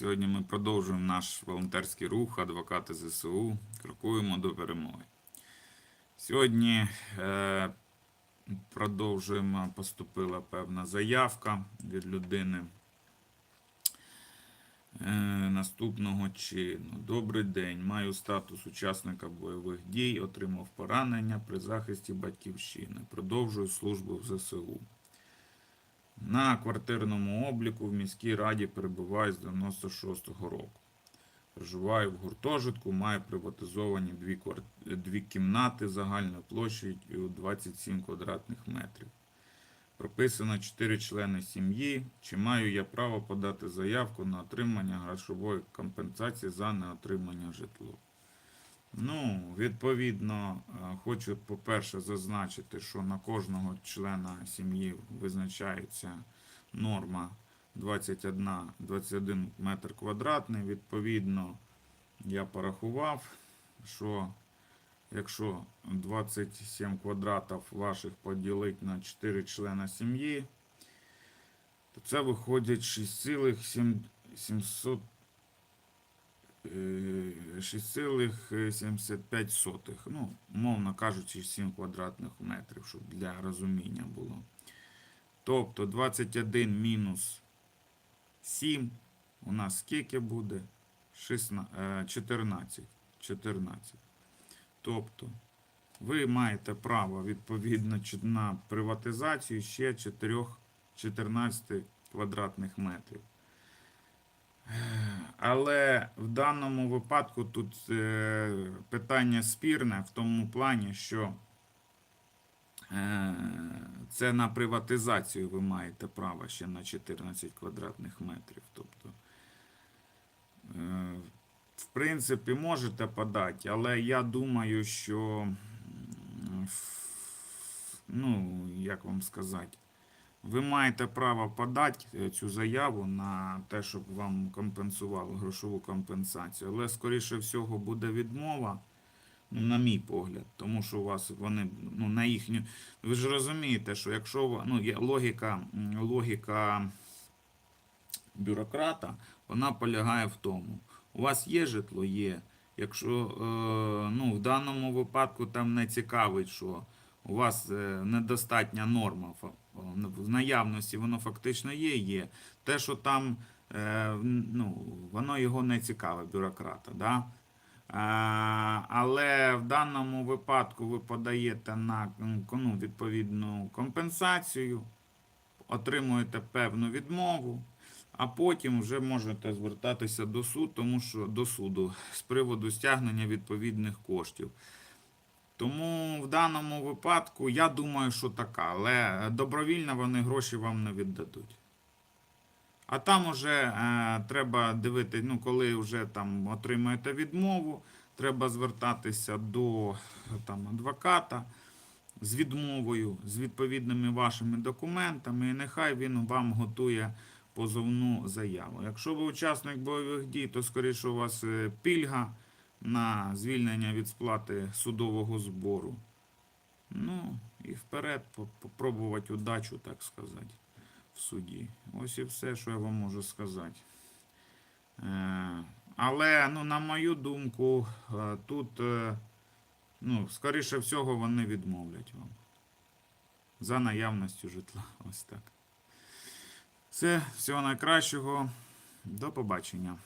Сьогодні ми продовжуємо наш волонтерський рух, адвокати ЗСУ. Крокуємо до перемоги. Сьогодні е, продовжуємо, поступила певна заявка від людини е, наступного чину. Добрий день. Маю статус учасника бойових дій, отримав поранення при захисті батьківщини. Продовжую службу в ЗСУ. На квартирному обліку в міській раді перебуваю з 96-го року. Проживаю в гуртожитку, маю приватизовані дві, квар... дві кімнати загальною площею 27 квадратних метрів. Прописано 4 члени сім'ї. Чи маю я право подати заявку на отримання грошової компенсації за неотримання житло? Ну, відповідно, е, хочу, по-перше, зазначити, що на кожного члена сім'ї визначається норма 21, 21 метр квадратний. Відповідно, я порахував, що якщо 27 квадратів ваших поділити на 4 члена сім'ї, то це виходить 6,700 е, 6,75. Ну, умовно кажучи, 7 квадратних метрів, щоб для розуміння було. Тобто 21 мінус 7 у нас скільки буде? 16, е, 14. 14. Тобто ви маєте право відповідно на приватизацію ще 4, 14 квадратних метрів. Але в даному випадку тут е, питання спірне в тому плані, що е, це на приватизацію ви маєте право ще на 14 квадратних метрів. Тобто, е, в принципі, можете подати, але я думаю, що, ну, як вам сказати, ви маєте право подати е, цю заяву на те, щоб вам компенсували грошову компенсацію. Але, скоріше всього, буде відмова, ну, на мій погляд, тому що у вас вони ну, на їхню. Ви ж розумієте, що якщо ну, є логіка, логіка бюрократа, вона полягає в тому. У вас є житло? Є. Якщо е, ну, в даному випадку там не цікавить, що у вас е, недостатня норма в наявності, воно фактично є, є. Те, що там, е, ну, воно його не цікавить, бюрократа. Да? Е, але в даному випадку ви подаєте на ну, відповідну компенсацію, отримуєте певну відмову, а потім вже можете звертатися до суду, тому що до суду з приводу стягнення відповідних коштів. Тому в даному випадку я думаю, що така, але добровільно вони гроші вам не віддадуть. А там уже е, треба дивити, ну, коли вже там отримаєте відмову, треба звертатися до там, адвоката з відмовою, з відповідними вашими документами, і нехай він вам готує позовну заяву. Якщо ви учасник бойових дій, то скоріше у вас е, пільга на звільнення від сплати судового збору. Ну, і вперед по- попробувати удачу, так сказати, в суді. Ось і все, що я вам можу сказати. Е, але, ну, на мою думку, е, тут, е, ну, скоріше всього, вони відмовлять вам. За наявністю житла. Ось так. Все, всього найкращого. До побачення.